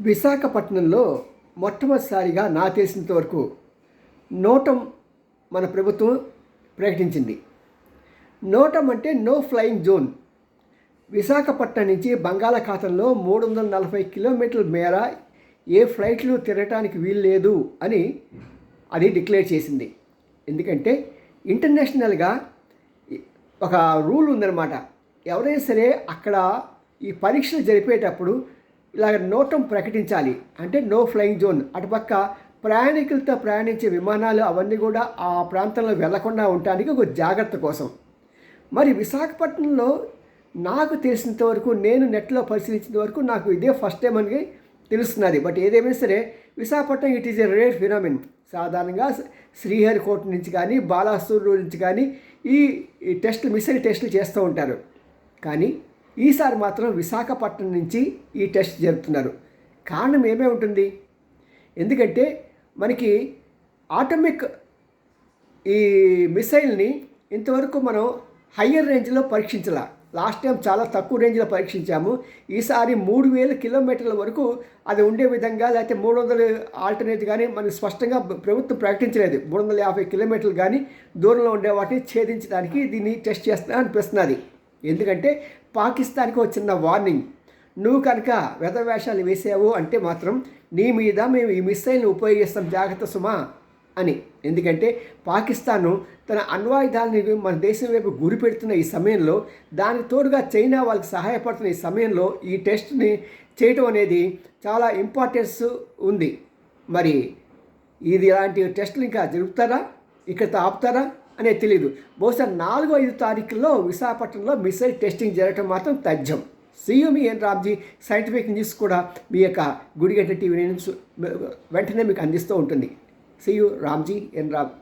విశాఖపట్నంలో మొట్టమొదటిసారిగా నా తెలిసినంత వరకు నోటం మన ప్రభుత్వం ప్రకటించింది. నోటం అంటే నో ఫ్లయింగ్ జోన్ విశాఖపట్నం నుంచి బంగాళాఖాతంలో మూడు వందల నలభై కిలోమీటర్ల మేర ఏ ఫ్లైట్లు తిరగటానికి వీలు లేదు అని అది డిక్లేర్ చేసింది. ఎందుకంటే ఇంటర్నేషనల్గా ఒక రూల్ ఉందన్నమాట. ఎవరైనా సరే అక్కడ ఈ పరీక్షలు జరిపేటప్పుడు ఇలాగ నోటం ప్రకటించాలి. అంటే నో ఫ్లయింగ్ జోన్. అటుపక్క ప్రయాణికులతో ప్రయాణించే విమానాలు అవన్నీ కూడా ఆ ప్రాంతంలో వెళ్ళకుండా ఉండటానికి ఒక జాగ్రత్త కోసం. మరి విశాఖపట్నంలో నాకు తెలిసినంత వరకు నేను నెట్లో పరిశీలించిన వరకు నాకు ఇదే ఫస్ట్ టైం అని తెలుస్తున్నది. బట్ ఏదేమైనా సరే Visakhapatnam it is a rare phenomenon. సాధారణంగా శ్రీహరికోట నుంచి కానీ బాలాసూరు నుంచి కానీ ఈ ఈ టెస్టులు మిసైల్ టెస్టులు చేస్తూ ఉంటారు. కానీ ఈసారి మాత్రం విశాఖపట్నం నుంచి ఈ టెస్ట్ జరుపుతున్నారు. కారణం ఏమే ఉంటుంది? ఎందుకంటే మనకి ఆటోమిక్ ఈ మిసైల్ని ఇంతవరకు మనం హయ్యర్ రేంజ్లో పరీక్షించాల. లాస్ట్ టైం చాలా తక్కువ రేంజ్లో పరీక్షించాము. ఈసారి మూడు వేల కిలోమీటర్ల వరకు అది ఉండే విధంగా లేకపోతే మూడు వందల ఆల్టర్నేట్ కానీ మనకి స్పష్టంగా ప్రభుత్వం ప్రకటించలేదు. మూడు వందల యాభై కిలోమీటర్లు కానీ దూరంలో ఉండే వాటిని ఛేదించడానికి దీన్ని టెస్ట్ చేస్తా అనిపిస్తున్నది. ఎందుకంటే పాకిస్తాన్కి వచ్చిన వార్నింగ్. నువ్వు కనుక వేషాలు వేసావు అంటే మాత్రం నీ మీద మేము ఈ మిసైల్ని ఉపయోగిస్తాం. జాగ్రత్త సుమా అని. ఎందుకంటే పాకిస్తాను తన అణ్వాయుధాలని మన దేశం వైపు గురి పెడుతున్న ఈ సమయంలో దానికి తోడుగా చైనా వాళ్ళకి సహాయపడుతున్న ఈ సమయంలో ఈ టెస్ట్ని చేయటం అనేది చాలా ఇంపార్టెన్స్ ఉంది. మరి ఇది ఇలాంటి టెస్టులు ఇంకా జరుపుతారా ఇక్కడ ఆపుతారా? అనేది తెలియదు బహుశా నాలుగో ఐదు తారీఖుల్లో విశాఖపట్నంలో మిసైల్ టెస్టింగ్ జరగటం మాత్రం తథ్యం. సియుమి ఎన్ రామ్జీ సైంటిఫిక్ న్యూస్ కూడా మీ యొక్క గుడిగడ్డ టీవీ న్యూస్ వెంటనే మీకు అందిస్తూ ఉంటుంది. సియు రామ్జీ ఎన్ రామ్